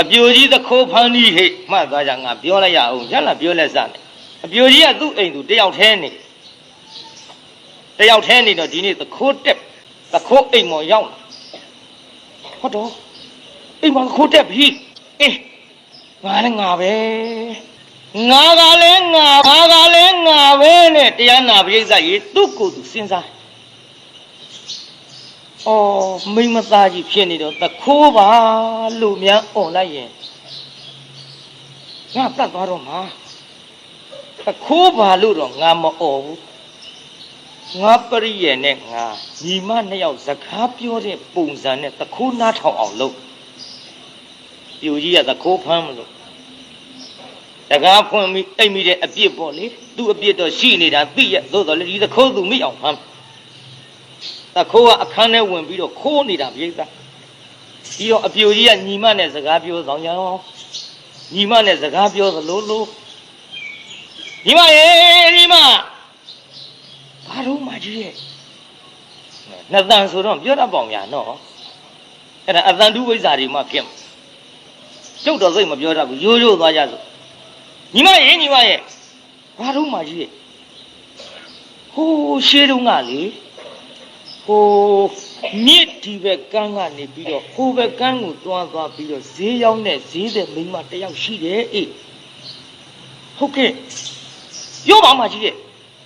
အပြိုကြီးသခိုးဖန်းကြီးဟိတ်မှတ်သွားကြငါပြောလိုက်ရအောင်ရလားပြောလက်စနဲ့အပြိုကြီးကသူ့အိမ်သူတယောက်တည်းနေတယောက်တည်းနေတော့ဒီနေ့သခိုးတက်သခိုးအိမ်မော်ရောက်လာဟုတ်တော့အိမ်မော်သခိုးတက်ပြီအေးငါလည်းငါပဲငါကလည်းငါငါကလည်းငါပဲနဲ့တရားနာပရိသတ်ကြီးသူ့ကိုယ်သူစဉ်းစား အော်မိမသားကြီးဖြစ်နေတော့တခိုးပါလို့များអွန်လိုက်ရင်ငါတတ်သွားတော့မှာတခိုးပါလို့တော့ငါမអော်ဘူးငါပရိယေနဲ့ငါညီမနှစ်ယောက်စကားပြောတဲ့ပုံစံနဲ့တခိုးနားထောင်အောင်လုပ်ပြူကြီးကတခိုးဖမ်းမလို့တကားဖွင့်ပြီးအိတ်မိတဲ့အပြစ်ပေါ့လေသူ့အပြစ်တော့ရှိနေတာသိရသို့တော်လေဒီတခိုးသူမိအောင်ဖမ်း တခိုးကအခန်းထဲဝင်ပြီးတော့ခိုးနေတာပြိဿပြီးတော့အပြိုကြီးကညီမနဲ့စကားပြောဆောင်ရအောင်ညီမနဲ့စကားပြောသလိုလိုညီမရေညီမဘာလို့မကြီးရဲ့နှစ်တန်ဆိုတော့ပြောတတ်ပေါင်ညာနော်အဲ့ဒါအတန်တူဝိဇ္ဇာတွေမှဖြစ်မှာကျုပ်တော့စိတ်မပြောတတ်ဘူးရိုးရိုးသွားကြစို့ညီမရေညီမရေဘာလို့မကြီးရဲ့ဟိုးရှေးတုန်းကလေ ဟိုမြစ်ဒီဘက်ကန်းကနေပြီးတော့ဟိုဘက်ကန်းကိုတွားသွားပြီးတော့ဈေးရောက်တဲ့ဈေးတဲ့မိန်းမတစ်ယောက်ရှိတယ်အေးဟုတ်ကဲ့ပြောပါမှကြီးရဲ့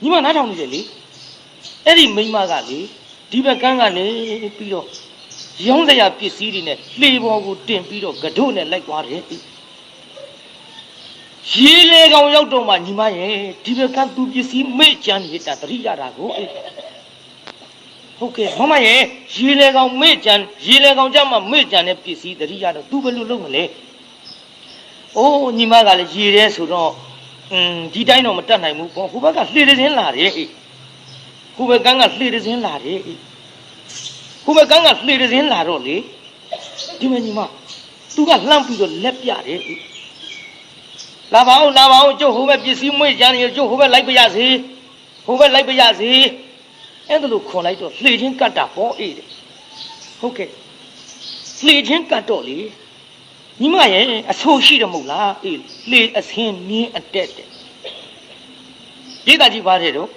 ညီမနားထောင်နေတယ်လေအဲ့ဒီမိန်းမကလေဒီဘက်ကန်းကနေပြီးတော့ရောင်းစရာပစ္စည်းတွေနဲ့လှေပေါ်ကိုတင်ပြီးတော့ကတို့နဲ့လိုက်သွားတယ်အေးရေလေကောင်ရောက်တော့မှညီမရဲ့ဒီဘက်ကန်းသူပစ္စည်းမေ့ကြမ်းနေတာတတိရတာကိုအေး ဟုတ်ကဲ့မမရဲ့ရေလေကောင်မေ့ကြံရေလေကောင်ကြမှာမေ့ကြံတဲ့ပစ္စည်းတတိယတော့ तू ဘယ်လိုလုပ်မလဲ။အိုးညီမကလည်းရေတယ်ဆိုတော့อืมဒီတိုင်းတော့မတတ်နိုင်ဘူးပေါ့ဟိုဘက်ကလှေတဲ့စင်းလာတယ်အေးဟိုဘက်ကန်းကလှေတဲ့စင်းလာတယ်အေးဟိုဘက်ကန်းကလှေတဲ့စင်းလာတော့လေဒီမညီမ तू ကလှမ်းပြီးတော့လက်ပြတယ်အေးလာပါဦးလာပါဦးကျုပ်ဟိုဘက်ပစ္စည်းမေ့ကြံနေကျုပ်ဟိုဘက်လိုက်ပြရစေဟိုဘက်လိုက်ပြရစေ အဲ့ဒါလို့ခွန်လိုက်တော့လှေချင်းကတ်တာပေါ့အေးတဲ့ဟုတ်ကဲ့လှေချင်းကတ်တော့လေညီမရဲ့အဆိုးရှိတယ်မဟုတ်လားအေးလှေအစင်းမြင်းအတက်တဲ့ရေးတာကြည့်ပါတယ်တော့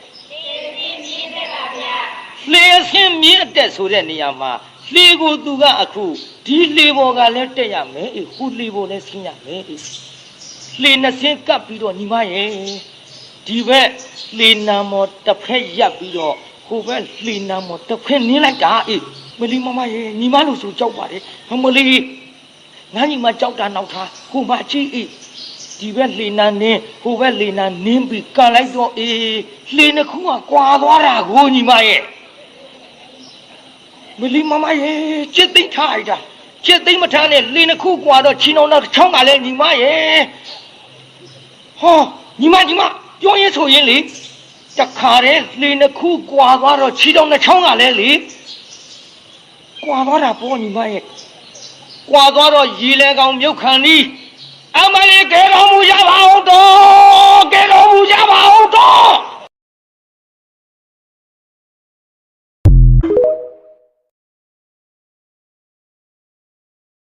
လှေအစင်းမြင်းအတက်ဆိုတဲ့နေရာမှာလှေကိုသူကအခုဒီလှေပေါ်ကလည်းတက်ရမယ်အေးဟိုလှေပေါ်လည်းဆင်းရမယ်အေးလှေနှစ်စင်းကပ်ပြီးတော့ညီမရဲ့ဒီဘက်လှေနာမော်တစ်ဖက်ရပ်ပြီးတော့ ဟိုဘက်လှေနာမတစ်ခွင်းနင်းလိုက်တာအေးမလီမမရေညီမလို့ဆိုကြောက်ပါတယ်မလီငါညီမကြောက်တာနောက်ထားဟိုမချီအေးဒီဘက်လှေနာနင်းဟိုဘက်လှေနာနင်းပြီးကန်လိုက်တော့အေးလှေနှစ်ခုကကွာသွားတာကိုညီမရဲ့မလီမမရေจิตသိမ့်ထားလိုက်တာจิตသိမ့်မထားနဲ့လှေနှစ်ခုကွာတော့ချင်းအောင်တော့ချောင်းကလည်းညီမရဲ့ဟောညီမညီမပြောရင်ဆိုရင်လေ တခါတည်းလေနှစ်ခုကွာသွားတော့ခြေတော်နှချောင်းကလည်းလေကွာသွားတာပေါ်ညီမရဲ့ကွာသွားတော့ရေလဲကောင်မြုပ်ခံဤအမလေးကဲတော်မူရပါအောင်တော်ကဲတော်မူရပါအောင်တော်